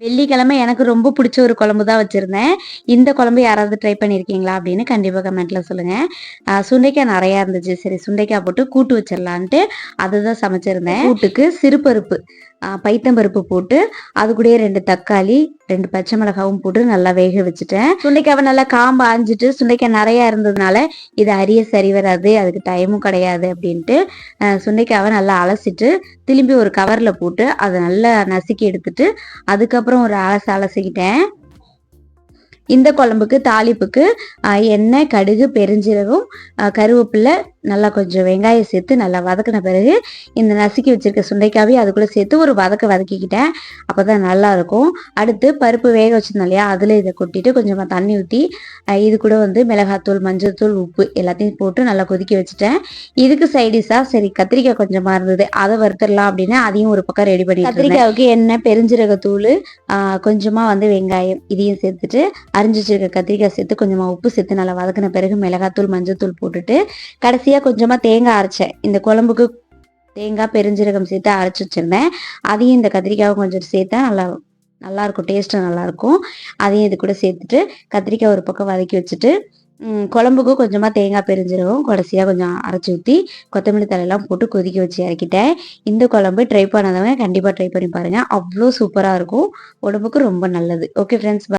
வெள்ளிக்கிழமை எனக்கு ரொம்ப பிடிச்ச ஒரு குழம்பு தான் வச்சுருந்தேன். இந்த குழம்பு யாராவது ட்ரை பண்ணியிருக்கீங்களா அப்படின்னு கண்டிப்பாக கமெண்ட்டில் சொல்லுங்கள் சுண்டைக்காய் நிறையா இருந்துச்சு. சரி சுண்டைக்காய் போட்டு கூட்டு வச்சிடலான்ட்டு அதுதான் சமைச்சிருந்தேன். கூட்டுக்கு சிறுபருப்பு பைத்தம்பருப்பு போட்டு அது கூடயே ரெண்டு தக்காளி ரெண்டு பச்சை மிளகாவும் போட்டு நல்லா வேக வச்சுட்டேன். சுண்டைக்காவை நல்லா காம்பு ஆஞ்சிட்டு சுண்டைக்காய் நிறையா இருந்ததுனால இது அரிய சரி வராது அதுக்கு டைமும் கிடையாது அப்படின்ட்டு சுண்டைக்காவை நல்லா அலசிட்டு திரும்பி ஒரு கவரில் போட்டு அதை நல்லா நசுக்கி எடுத்துட்டு அதுக்கப்புறம் ஒரு அலச அலசிக்கிட்டேன். இந்த குழம்புக்கு தாளிப்புக்கு எண்ணெய் கடுகு பெருஞ்சீரகம் கருவேப்பிலை நல்லா கொஞ்சம் வெங்காயம் சேர்த்து நல்லா வதக்கின பிறகு இந்த நசுக்கி வச்சிருக்க சுண்டைக்காவே அதுக்குள்ளே சேர்த்து ஒரு வதக்க வதக்கிக்கிட்டேன். அப்போ தான் நல்லா இருக்கும். அடுத்து பருப்பு வேக வச்சிருந்தோம் இல்லையா? அதில் இதை கொட்டிட்டு கொஞ்சமாக தண்ணி ஊற்றி இது கூட வந்து மிளகாத்தூள் மஞ்சள்தூள் உப்பு எல்லாத்தையும் போட்டு நல்லா கொதிக்க வச்சுட்டேன். இதுக்கு சைடிஷாக சரி கத்திரிக்காய் கொஞ்சமாக இருந்தது. அதை வறுத்துடலாம் அப்படின்னு அதையும் ஒரு பக்கம் ரெடி பண்ணி கத்திரிக்காய்க்கு என்ன பெருஞ்சீரகத்தூள் ஆஹ், கொஞ்சமா வந்து வெங்காயம் இதையும் சேர்த்துட்டு அரிஞ்சு வச்சிருக்க கத்திரிக்காய் சேர்த்து கொஞ்சமாக உப்பு சேர்த்து நல்லா வதக்கின பிறகு மிளகாத்தூள் மஞ்சள்தூள் போட்டுட்டு கடைசியாக கொஞ்சமாக தேங்காய் அரைச்சேன் இந்த குழம்புக்கு தேங்காய் பெருஞ்சீரகம் சேர்த்து அரைச்சி வச்சிருந்தேன். அதையும் இந்த கத்திரிக்காவை கொஞ்சம் சேர்த்தா நல்லா நல்லா இருக்கும். டேஸ்ட்டும் நல்லா இருக்கும். அதையும் இது கூட சேர்த்துட்டு கத்திரிக்காய் ஒரு பக்கம் வதக்கி வச்சுட்டு குழம்புக்கும் கொஞ்சமாக தேங்காய் பெருஞ்சீரகம் கடைசியாக கொஞ்சம் அரைச்சி ஊற்றி கொத்தமல்லி தலையெல்லாம் போட்டு கொதிக்க வச்சு இறக்கிட்டேன். இந்த குழம்பு ட்ரை பண்ணாதவங்க கண்டிப்பாக ட்ரை பண்ணி பாருங்கள் அவ்வளோ சூப்பராக இருக்கும். உடம்புக்கு ரொம்ப நல்லது. Okay friends